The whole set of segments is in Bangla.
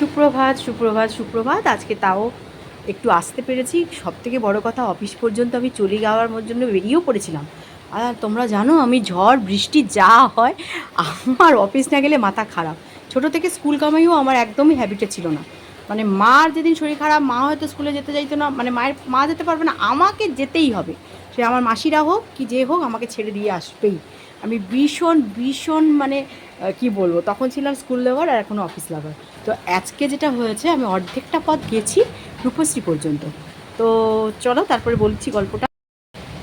সুপ্রভাত সুপ্রভাত সুপ্রভাত। আজকে তাও একটু আসতে পেরেছি। সব থেকে বড় কথা, অফিস পর্যন্ত আমি চলে যাওয়ার জন্য বেরিয়েও পড়েছিলাম। আর তোমরা জানো, আমি ঝড়, বৃষ্টি যা হয়, আমার অফিস না গেলে মাথা খারাপ। ছোট থেকে স্কুল কামাইও আমার একদমই হ্যাবিটে ছিল না। মানে মার যেদিন শরীর খারাপ, মা হয়তো স্কুলে যেতে চাইতো না। মানে মায়ের, মা যেতে পারবে না, আমাকে যেতেই হবে। সে আমার মাসিরা হোক, কি যে হোক, আমাকে ছেড়ে দিয়ে আসবেই। আমি ভীষণ ভীষণ মানে কি বলব? তখন ছিলাম স্কুল লেভার আর এখন অফিস লেভার তো আজকে যেটা হয়েছে, আমি অর্ধেকটা পথ গেছি রূপশ্রী পর্যন্ত। তো চলো, তারপরে বলছি গল্পটা।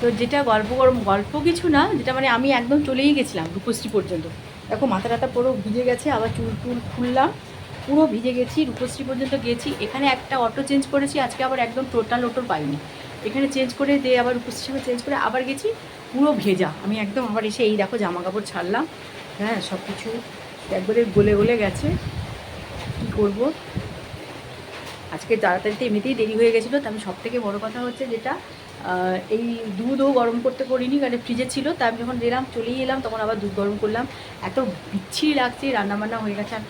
তো যেটা গল্প গরম, গল্প কিছু না, যেটা মানে আমি একদম চলেই গেছিলাম রূপশ্রী পর্যন্ত। দেখো, মাথা টাথা পুরো ভিজে গেছে, আবার চুল টুল খুললাম, পুরো ভিজে গেছি, রূপশ্রী পর্যন্ত গেছি। এখানে একটা অটো চেঞ্জ করেছি, আজকে আবার একদম টোটাল অটো পাইনি। এখানে চেঞ্জ করে দিয়ে আবার রূপশ্রী চেঞ্জ করে আবার গেছি, পুরো ভেজা। আমি একদম আবার এসে এই দেখো জামা কাপড় ছাড়লাম। হ্যাঁ সব কিছু একবারে গলে গলে গেছে। কী করব? আজকে তাড়াতাড়িতে এমনিতেই দেরি হয়ে গেছিল, তো আমি সব থেকে বড়ো কথা হচ্ছে যেটা এই দুধও গরম করতে করিনি, কারণ ফ্রিজে ছিল, তা আমি যখন এলাম চলেই এলাম, তখন আবার দুধ গরম করলাম। এত বিচ্ছিরি লাগছে, রান্নাবান্না হয়ে গেছে। আর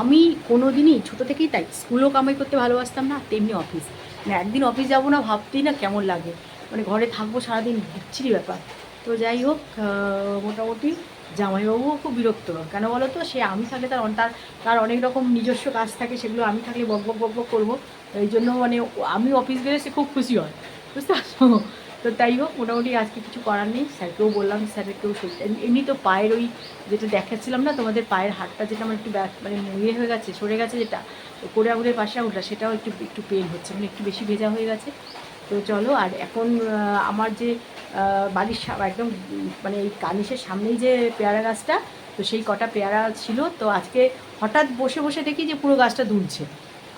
আমি কোনো দিনই ছোটো থেকেই তাই, স্কুলও কামাই করতে ভালোবাসতাম না, তেমনি অফিস মানে একদিন অফিস যাব না, ভাবতেই না কেমন লাগে। মানে ঘরে থাকব সারাদিন, বিচ্ছিরি ব্যাপার। তো যাই হোক মোটামুটি জামাইবাবুও খুব বিরক্ত। কেন বলো তো সে আমি থাকলে তার তার তার অনেক রকম নিজস্ব কাজ থাকে, সেগুলো আমি থাকলে বক বক বক বক করব। এই জন্য মানে আমি অফিস গেলে সে খুব খুশি হয়। বুঝতে পারছ? তো তাই হোক, মোটামুটি আজকে কিছু করার নেই। স্যারকেও বললাম শরীর এম- এমনি তো পায়ের ওই যেটা দেখাচ্ছিলাম না, তোমাদের পায়ের হাতটা যেটা আমার একটু মানে ইয়ে হয়ে গেছে, সরে গেছে যেটা কোড়ে আঙুলের পাশে আঙুলটা, সেটাও একটু একটু পেন হচ্ছে মানে একটু বেশি ভেজা হয়ে গেছে। তো চলো, আর এখন আমার যে বাড়ির একদম মানে এই কানিসের সামনেই যে পেয়ারা গাছটা, তো সেই কটা পেয়ারা ছিল, তো আজকে হঠাৎ বসে বসে দেখি যে পুরো গাছটা দুলছে।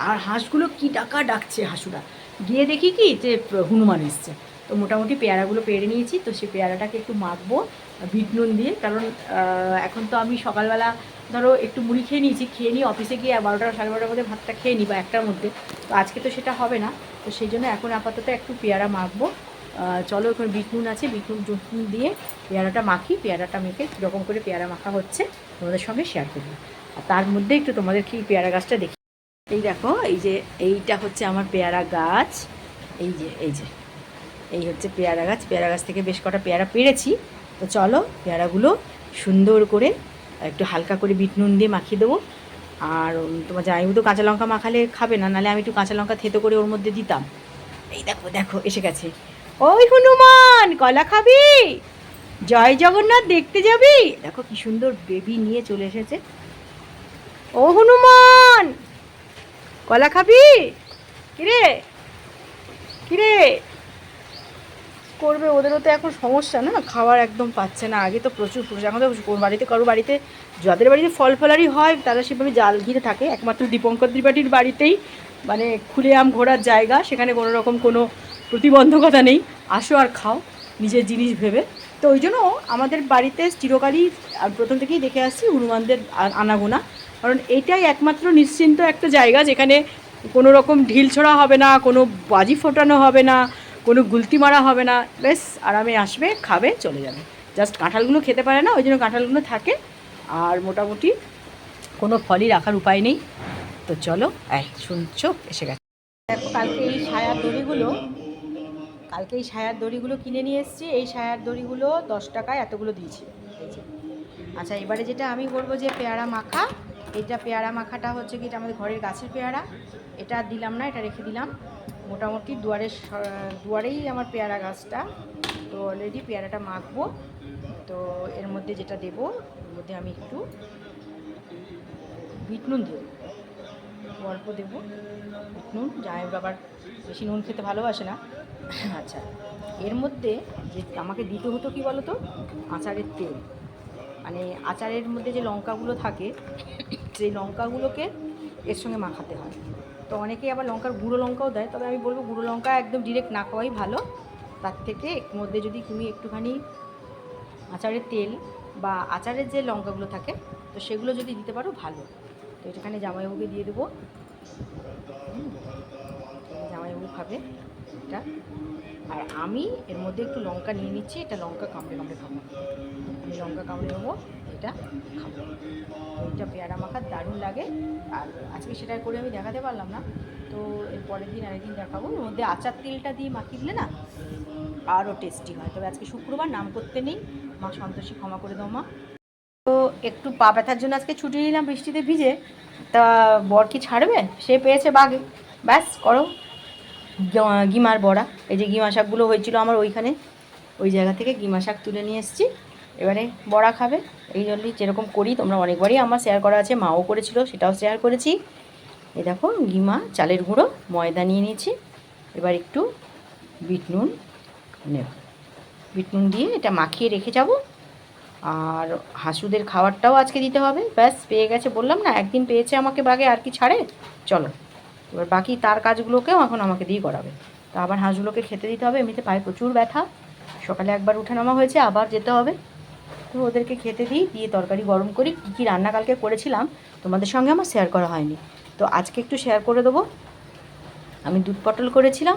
আর হাঁসগুলো কি ডাকা ডাকছে হাঁসুরা। গিয়ে দেখি কি যে, হনুমান এসছে। তো মোটামুটি পেয়ারাগুলো পেরে নিয়েছি, তো সেই পেয়ারাটাকে একটু মাখবো বিট নুন দিয়ে। কারণ এখন তো আমি সকালবেলা ধরো একটু মুড়ি খেয়ে নিয়েছি, খেয়ে নিয়ে অফিসে গিয়ে বারোটা সাড়ে বারোটার মধ্যে ভাতটা খেয়ে নিই বা একটার মধ্যে। তো আজকে তো সেটা হবে না। তো সেই জন্য এখন আপাতত একটু পেয়ারা মাখবো। চলো এখন বিট নুন আছে, বিট নুন জুন দিয়ে পেয়ারাটা মাখি। পেয়ারাটা মেখে কীরকম করে পেয়ারা মাখা হচ্ছে তোমাদের সঙ্গে শেয়ার করব। আর তার মধ্যে একটু তোমাদের কি পেয়ারা গাছটা দেখি। এই দেখো, এই যে এইটা হচ্ছে আমার পেয়ারা গাছ। এই যে এই যে, এই হচ্ছে পেয়ারা গাছ। পেয়ারা গাছ থেকে বেশ কটা পেয়ারা পেরেছি। তো চলো পেয়ারাগুলো সুন্দর করে একটু হালকা করে বিট নুন দিয়ে মাখিয়ে দেবো। আর তোমার জামাইবু তো কাঁচা লঙ্কা মাখালে খাবে না নাহলে আমি একটু কাঁচা লঙ্কা থেতো করে ওর মধ্যে দিতাম। এই দেখো দেখো, এসে গেছে। ওই হনুমান, কলা খাবি? জয় জগন্নাথ, দেখতে যাবি? দেখো কি সুন্দর বেবি নিয়ে চলে এসেছে। ও হনুমান, কলা খাবি? কিরে? কিরে? করবে ওদেরও তো এখন সমস্যা না? খাওয়ার একদম পাচ্ছে না, আগে তো প্রচুর প্রচুর এখন তো বাড়িতে, কারও বাড়িতে যাদের বাড়িতে ফল ফলারই হয়, তারা সেভাবে জাল ঘিরে থাকে। একমাত্র দীপঙ্কর ত্রিপাঠীর বাড়িতেই মানে খুলে আম ঘোরার জায়গা, সেখানে কোনো রকম কোনো প্রতিবন্ধকতা নেই। আসো আর খাও, নিজের জিনিস ভেবে। তো ওই জন্য আমাদের বাড়িতে চিরকালই প্রথম থেকেই দেখে আসছি হনুমানদের আনাগোনা। কারণ এটাই একমাত্র নিশ্চিন্ত একটা জায়গা, যেখানে কোনো রকম ঢিল ছোড়া হবে না, কোনো বাজি ফোটানো হবে না কোনো গুলতি মারা হবে না। বেশ আরামে আসবে, খাবে, চলে যাবে। জাস্ট কাঁঠালগুলো খেতে পারে না, ওই জন্য কাঁঠালগুলো থাকে। আর মোটামুটি কোনো ফলই রাখার উপায় নেই। তো চলো, এই শুনছো, এসে গেছে। দেখো, কালকে এই সায়ার দড়িগুলো, কালকে এই সায়ার দড়িগুলো কিনে নিয়ে এসেছি। এই সায়ার দড়িগুলো দশ টাকায় এতগুলো দিয়েছি। আচ্ছা এবারে যেটা আমি বলব যে পেয়ারা মাখা, এটা পেয়ারা মাখাটা হচ্ছে কি, এটা আমাদের ঘরের গাছের পেয়ারা। এটা দিলাম না, এটা রেখে দিলাম। মোটামুটি দুয়ারে দুয়ারেই আমার পেয়ারা গাছটা। তো অলরেডি পেয়ারাটা মাখবো। তো এর মধ্যে যেটা দেবো, এর মধ্যে আমি একটু বিট নুন দেবো। অল্প দেবো বিট নুন। জামাই আবার বেশি নুন খেতে ভালোবাসে না। আচ্ছা এর মধ্যে যে আমাকে দিতে হতো কি বলো তো আচারের তেল। মানে আচারের মধ্যে যে লঙ্কাগুলো থাকে, সেই লঙ্কাগুলোকে এর সঙ্গে মাখাতে হয়। তো অনেকেই আবার লঙ্কার গুঁড়ো লঙ্কাও দেয়, তবে আমি বলব গুঁড়ো লঙ্কা একদম ডিরেক্ট না খাওয়াই ভালো। তার থেকে এর মধ্যে যদি তুমি একটুখানি আচারের তেল বা আচারের যে লঙ্কাগুলো থাকে, তো সেগুলো যদি দিতে পারো ভালো। তো এখানে জামাইবাবুকে দিয়ে দেবো। জামাইবাবু খাবে এটা। আর আমি এর মধ্যে একটু লঙ্কা নিয়ে নিচ্ছি, এটা লঙ্কা কামড়ে কামড়ে খাব। আমি লঙ্কা কামড়ে নেব এটা এটা পেয়ারা মাখা দারুণ লাগে। আর আজকে সেটা করে আমি দেখাতে পারলাম না। তো এর পরের দিন আরেকদিন দেখাবো। ওর মধ্যে আচার তেলটা দিয়ে মাখিয়ে দিলে না আরও টেস্টি হয়। তবে আজকে শুক্রবার, নাম করতে নেই। মা সন্তোষী ক্ষমা করে দাও মা। তো একটু পা ব্যথার জন্য আজকে ছুটি নিলাম বৃষ্টিতে ভিজে। তা বর কি ছাড়বে? সে পেয়েছে বাঘে ব্যাস, করো। গিমার বড়া। এই যে গিমা শাকগুলো হয়েছিল আমার ওইখানে। ওই জায়গা থেকে গিমা শাক তুলে নিয়ে এসেছি। এবারে বড়া খাবে, এই জন্যই যেরকম করি তোমরা অনেকবারই আমার শেয়ার করা আছে, মাও করেছিল, সেটাও শেয়ার করেছি। এই দেখো, গিমা, চালের গুঁড়ো, ময়দা নিয়ে নিয়েছি। এবার একটু বিট নুন নেব। বিট নুন দিয়ে এটা মাখিয়ে রেখে যাব। আর হাসুদের খাবারটাও আজকে দিতে হবে। ব্যাস, পেয়ে গেছে, বললাম না, একদিন পেয়েছে আমাকে বাগে, আর কি ছাড়ে? চলো। এবার বাকি তার কাজগুলোকেও এখন আমাকে দিয়ে করাবে। তো আবার হাঁসগুলোকে খেতে দিতে হবে, এমনিতে পায়ে প্রচুর ব্যথা। সকালে একবার উঠে নামা হয়েছে, আবার যেতে হবে। তো ওদেরকে খেতে দিই, দিয়ে তরকারি গরম করি। কী কী রান্না কালকে করেছিলাম, তোমাদের সঙ্গে আমার শেয়ার করা হয়নি। তো আজকে একটু শেয়ার করে দেবো। আমি দুধ পটল করেছিলাম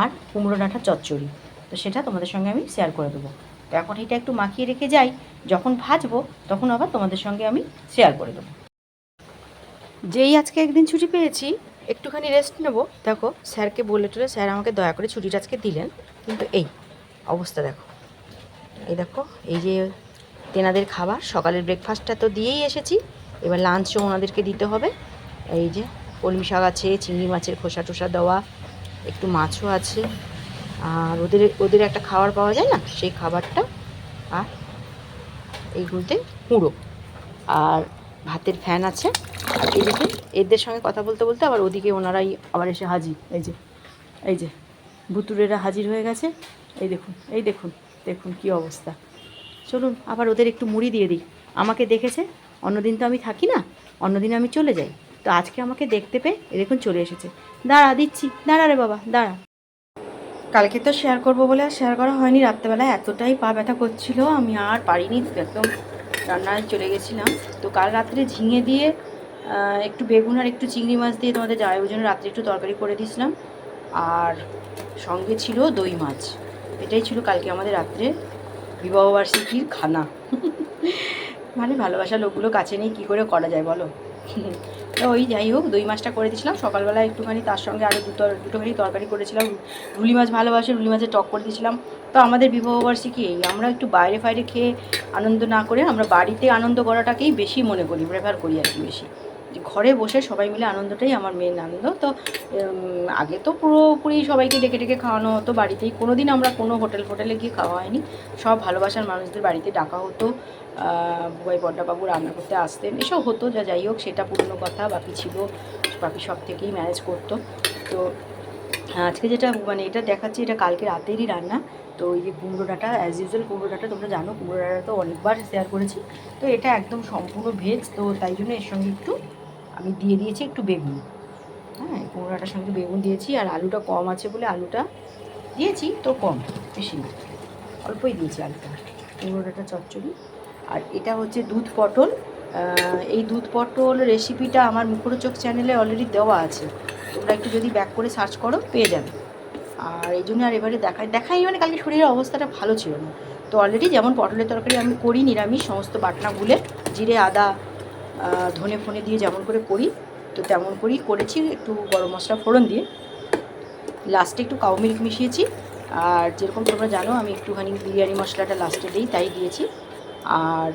আর কুমড়ো ডাঁটা চচ্চড়ি। তো সেটা তোমাদের সঙ্গে আমি শেয়ার করে দেবো। তো এখন এটা একটু মাখিয়ে রেখে যাই। যখন ভাজবো, তখন আবার তোমাদের সঙ্গে আমি শেয়ার করে দেবো। যেই আজকে একদিন ছুটি পেয়েছি, একটুখানি রেস্ট নেব। দেখো, স্যারকে বলে টলে স্যার আমাকে দয়া করে ছুটিটা আজকে দিলেন। কিন্তু এই অবস্থা দেখো। এই দেখো, এই যে তেনাদের খাবার, সকালের ব্রেকফাস্টটা তো দিয়েই এসেছি। এবার লাঞ্চও ওনাদেরকে দিতে হবে। এই যে কলমি শাক আছে, চিংড়ি মাছের খোসা টোসা দেওয়া, একটু মাছও আছে। আর ওদের ওদের একটা খাবার পাওয়া যায় না? সেই খাবারটা আর এইগুলোতে কুঁড়ো আর ভাতের ফ্যান আছে। আর এদিকে এদের সঙ্গে কথা বলতে বলতে আবার ওদিকে ওনারাই আবার এসে হাজির। এই যে এই যে ভুতুরেরা হাজির হয়ে গেছে। এই দেখুন এই দেখুন দেখুন কি অবস্থা। চলুন, আবার ওদের একটু মুড়ি দিয়ে দিই। আমাকে দেখেছে, অন্যদিন তো আমি থাকি না, অন্যদিন আমি চলে যাই। তো আজকে আমাকে দেখতে পেয়ে এ দেখুন চলে এসেছে। দাঁড়া, দিচ্ছি। দাঁড়া রে বাবা, দাঁড়া। কালকে তো শেয়ার করব বলে আর শেয়ার করা হয়নি। রাত্রেবেলা এতটাই পা ব্যথা করছিল, আমি আর পারিনি, একদম রান্নায় চলে গেছিলাম। তো কাল রাত্রে ঝিঙে দিয়ে একটু বেগুন আর একটু চিংড়ি মাছ দিয়ে তোমাদের জামাইবুর জন্য রাত্রে একটু তরকারি করে দিয়েছিলাম। আর সঙ্গে ছিল দই মাছ। এটাই ছিল কালকে আমাদের রাত্রে। বিবাহবার্ষিকীর খানা। মানে ভালোবাসা লোকগুলো কাছে নেই কী করে করা যায় বলো? তো ওই যাই হোক, দই মাছটা করে দিয়েছিলাম। সকালবেলা একটুখানি তার সঙ্গে আরও দুটো, দুটোখানি তরকারি করেছিলাম। রুলি মাছ ভালোবাসে, রুলি মাছের টক করে দিয়েছিলাম। তো আমাদের বিবাহবার্ষিকী এই, আমরা একটু বাইরে ফাইরে খেয়ে আনন্দ না করে আমরা বাড়িতে আনন্দ করাটাকেই বেশি মনে করি প্রেফার করি আর কি বেশি। ঘরে বসে সবাই মিলে আনন্দটাই আমার মেন আনন্দ। তো আগে তো পুরোপুরি সবাইকে ডেকে ডেকে খাওয়ানো হতো বাড়িতেই। কোনো দিন আমরা কোনো হোটেল ফোটেলে গিয়ে খাওয়া হয়নি। সব ভালোবাসার মানুষদের বাড়িতে ডাকা হতো। বুবাই বড্ডাবাবু রান্না করতে আসতেন। এসব হতো, যা যাই হোক, সেটা পুরনো কথা, বাকি ছিল, বাকি সব থেকেই ম্যানেজ করতো। তো, আজকে যেটা মানে এটা দেখাচ্ছি, এটা কালকে রাতেরই রান্না। তো এই যে কুমড়ো ডাঁটা অ্যাজ ইউজুয়াল কুমড়ো ডাঁটা, তোমরা জানো, কুমড়ো ডাঁটা তো অনেকবার শেয়ার করেছি। তো এটা একদম সম্পূর্ণ ভেজ তো তাই জন্য এর সঙ্গে একটু আমি দিয়ে দিয়েছি একটু বেগুন। হ্যাঁ এই কুমড়ো ডাঁটার সঙ্গে বেগুন দিয়েছি আর আলুটা কম আছে বলে আলুটা দিয়েছি, তো কম, বেশি না। অল্পই দিয়েছি আলুটা কুমড়ো ডাঁটা চচ্চড়ি। আর এটা হচ্ছে দুধ পটল। এই দুধ পটল রেসিপিটা আমার মুখরোচক চ্যানেলে অলরেডি দেওয়া আছে। তোমরা একটু যদি ব্যাক করে সার্চ করো, পেয়ে যাবে। আর এই জন্য আর এবারে দেখাই দেখাই মানে কালকে শরীরের অবস্থাটা ভালো ছিল না। তো অলরেডি যেমন পটলের তরকারি আমি করি নিরামিষ, সমস্ত বাটনা গুলে, জিরে, আদা ধনে ফোনে দিয়ে যেমন করে করি, তো তেমন করেই করেছি, একটু গরম মশলা ফোড়ন দিয়ে। লাস্টে একটু কাউ মিল্ক মিশিয়েছি, আর যেরকম তোমরা জানো, আমি একটুখানি বিরিয়ানি মশলাটা লাস্টে দিই, তাই দিয়েছি। আর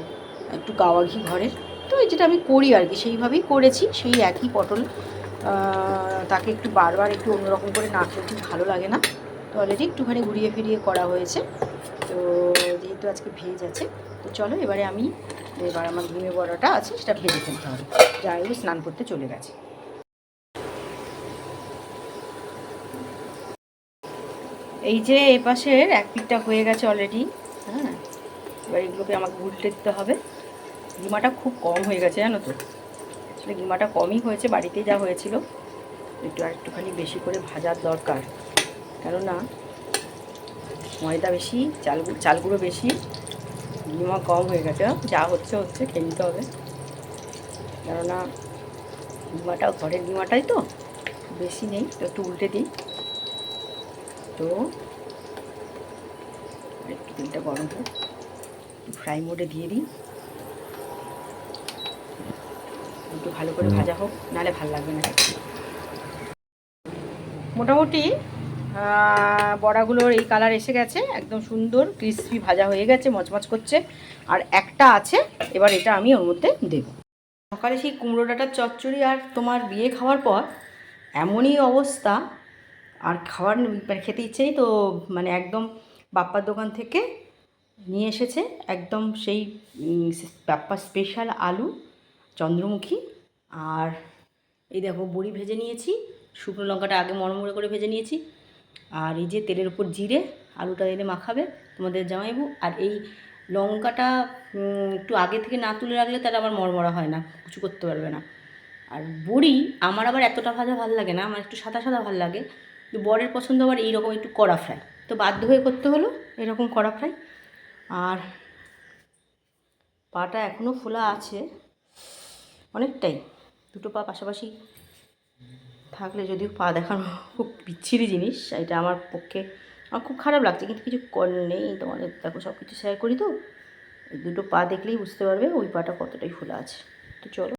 একটু গাওয়া ঘি ঘরের, তো যেটা আমি করি আর কি, সেইভাবেই করেছি, সেই একই পটল তাকে একটু বারবার একটু অন্যরকম করে না খেলে ভালো লাগে না। তো অলরেডি একটুখানি ঘুরিয়ে ফিরিয়ে করা হয়েছে। তো যেহেতু আজকে ভেজ আছে, তো চলো এবারে আমি এবার আমার ডিমে বড়াটা আছে, সেটা ভেজে ফেলতে হবে। যাই স্নান করতে চলে গেছে। এই যে এ পাশের এক পিঠটা হয়ে গেছে অলরেডি হ্যাঁ? এবার এগুলোকে আমাকে উল্টে দিতে হবে। গিমাটা খুব কম হয়ে গেছে, জানো তো? আসলে গিমাটা কমই হয়েছে বাড়িতে যা হয়েছিল। একটু আর একটুখানি বেশি করে ভাজার দরকার। কেননা ময়দা বেশি চাল চালগুলো বেশি গিমা কম হয়ে গেছে। যা হচ্ছে হচ্ছে খেয়ে নিতে হবে। কেননা ডিমাটাও ঘরের ডিমাটাই তো বেশি নেই তো একটু উল্টে দিই। তো একটু তেলটা গরম হোক ফ্রাই মোডে দিয়ে দিই। একটু ভালো করে ভাজা হোক নাহলে ভালো লাগবে না। মোটামুটি বড়াগুলোর এই কালার এসে গেছে একদম সুন্দর ক্রিসপি ভাজা হয়ে গেছে মচমচ করছে। আর একটা আছে এবার এটা আমি ওর মধ্যে দেব। সকালে সেই কুমড়ো ডাঁটার চচ্চড়ি আর তোমার বিয়ে খাওয়ার পর এমনই অবস্থা আর খাওয়ার মানে খেতে ইচ্ছেই তো মানে একদম বাপ্পার দোকান থেকে নিয়ে এসেছে একদম সেই উম, বাপ্পার স্পেশাল আলু চন্দ্রমুখী আর এই দেখো বড়ি ভেজে নিয়েছি শুকনো লঙ্কাটা আগে মরমরে করে ভেজে নিয়েছি আর এই যে তেলের উপর জিরে আলুটা এনে মাখাবে তোমাদের জামাইবু। আর এই লঙ্কাটা একটু আগে থেকে না তুলে রাখলে তাহলে আবার মরমরা হয় না, কিছু করতে পারবে না। আর বড়ি আমার আবার এতটা ভাজা ভালো লাগে না, আমার একটু সাদা সাদা ভালো লাগে। কিন্তু বরের পছন্দ আবার এইরকম একটু কড়া ফ্রাই তো বাধ্য হয়ে করতে হলো এরকম কড়া ফ্রাই আর পাটা এখনও ফোলা আছে, অনেকটাই। দুটো পা পাশাপাশি থাকলে যদিও পা দেখানো খুব বিচ্ছিরি জিনিস, এটা আমার পক্ষে, আমার খুব খারাপ লাগছে, কিন্তু কিছু কর নেই তোমাদের। দেখো সব কিছু শেয়ার করি তো। দুটো পা দেখলেই বুঝতে পারবে ওই পাটা কতটাই ফোলা আছে। তো চলো।